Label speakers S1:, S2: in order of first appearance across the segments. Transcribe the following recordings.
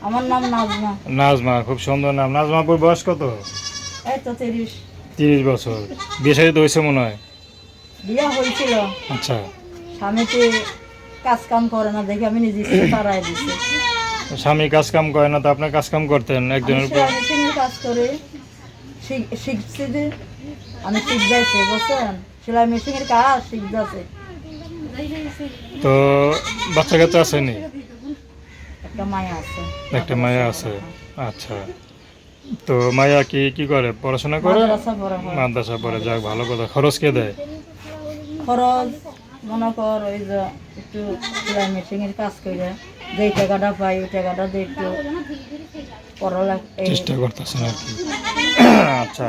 S1: আমার নাম নাজমা।
S2: নাজমা খুব সুন্দর নাম। নাজমাপুর বয়স কত?
S1: এই তো তিরিশ।
S2: তিরিশ বছর। বিয়ে শাদী তো হয়েছে মনে হয়?
S1: বিয়ে হয়েছিল।
S2: আচ্ছা।
S1: স্বামীতে কাজ কাম করে না দেখে আমি নিজে তারাই দিছি
S2: স্বামী কাজ কাম করে না তো আপনার কাজ কাম করতেন একজনের উপর?
S1: কাজ করে। শিখ- শিখছি যে আমি শিখতেছি বুঝছেন? সেলাই মেশিনের কাজ শিখতেছে
S2: তো বাচ্চা কাচ্চা আসেনি
S1: একটা মায়া আছে।
S2: একটা মায়া আছে। আচ্ছা। তো মায়া কি কি করে? পড়াশোনা করে?
S1: মাদ্রাসা পড়া
S2: যাক ভালো কথা। খরচ কে দেয়?
S1: খরচ মনে কর ওই যে একটু সেলাই মেশিনের কাজ করে যেই টাকাটা পাই ওই টাকাটা দিয়ে একটু পড়ালেখা
S2: চেষ্টা করতেছেন আর কি। আচ্ছা।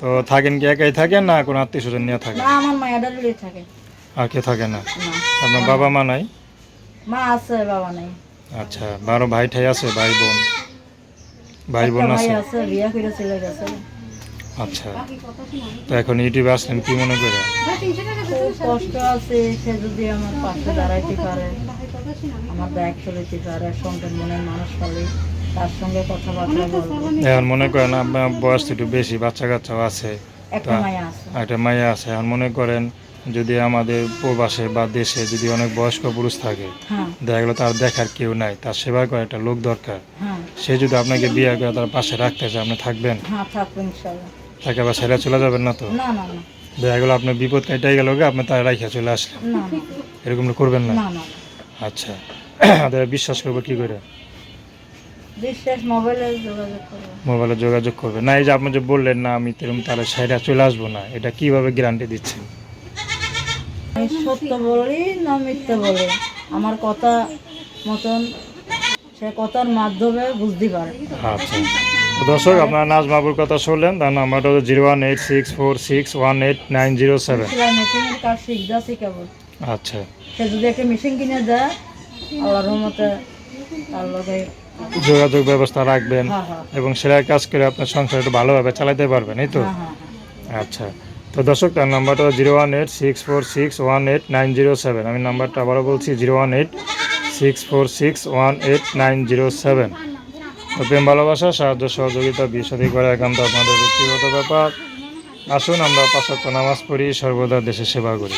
S2: তো থাকেন কি একাই থাকেন না কোনো আত্মীয় স্বজন নিয়ে থাকেন?
S1: না আমার মায়াটা দূরে থাকে।
S2: আর কে থাকে না?
S1: না।
S2: আপনার বাবা মা নাই?
S1: মা আছে বাবা নেই।
S2: আচ্ছা বারো ভাই ঠাই আছে ভাই বোন? ভাই বোন আছে? আচ্ছা তো এখন ইউটিউবে আসলেন কি মনে করে?
S1: কষ্ট আছে সে যদি আমার পাশে দাঁড়াইতে পারে আমার নিতে পারে মনের মানুষ তার সঙ্গে কথাবার্তা বলব।
S2: এখন মনে করেন আপনার বয়স তো একটু বেশি বাচ্চা কাচ্চাও আছে।
S1: একটা মায়া আছে।
S2: একটা মাইয়া আছে। এখন মনে করেন যদি আমাদের প্রবাসে বা দেশে যদি অনেক বয়স্ক পুরুষ থাকে
S1: হ্যাঁ।
S2: দেখা গেলো তার দেখার কেউ নাই তার সেবা করে একটা লোক দরকার।
S1: হ্যাঁ।
S2: সে যদি আপনাকে বিয়ে করে তার পাশে রাখতে চায় আপনি থাকবেন?
S1: হ্যাঁ
S2: তাকে আবার ছেড়ে চলে যাবেন না তো? দেখা গেলো আপনার বিপদ কেটে গেল আপনি তার রাইখা চলে আসলেন। এরকম করবেন না? আচ্ছা। বিশ্বাস করব কি করে?
S1: মোবাইলে যোগাযোগ করব।
S2: মোবাইলে যোগাযোগ করবে। না এই যে আপনি যে বললেন না আমি তেরম তাহলে সাইডে চলে আসব না এটা কীভাবে গ্যারান্টি দিচ্ছেন?
S1: আমি সত্য বলি না মিথ্যে বলি? আমার কথা মতন সে কথার মাধ্যমে বুঝতে পারে।
S2: আচ্ছা। দর্শক আপনার নাজমাবুর কথা শুনলেন তার নাম্বারটা হলো zero one eight six four six one eight nine zero seven.
S1: সেলাই মেশিনের কাজ শিখতেছি কেবল।
S2: আচ্ছা।
S1: সে যদি একটা মেশিন কিনে দেয় আল্লাহর রহমতে তার লগে
S2: যোগাযোগ ব্যবস্থা রাখবেন
S1: হ্যাঁ হ্যাঁ।
S2: এবং সেলাই কাজ করে আপনার সংসার একটু ভালোভাবে চালাতে পারবেন এই তো?
S1: হ্যাঁ।
S2: আচ্ছা। তো দর্শক, তার নাম্বারটা zero one eight six four six one eight nine zero seven. আমি নাম্বারটা আবারও বলছি, zero one eight six four six one eight nine zero seven. তো প্রেম, ভালোবাসা, সাহায্য, সহযোগিতা বিশদী করে একান্ত আপনাদের ব্যক্তিগত ব্যাপার। আসুন, আমরা পাঁচক্য নামাজ পড়ি, সর্বদা দেশের সেবা করি।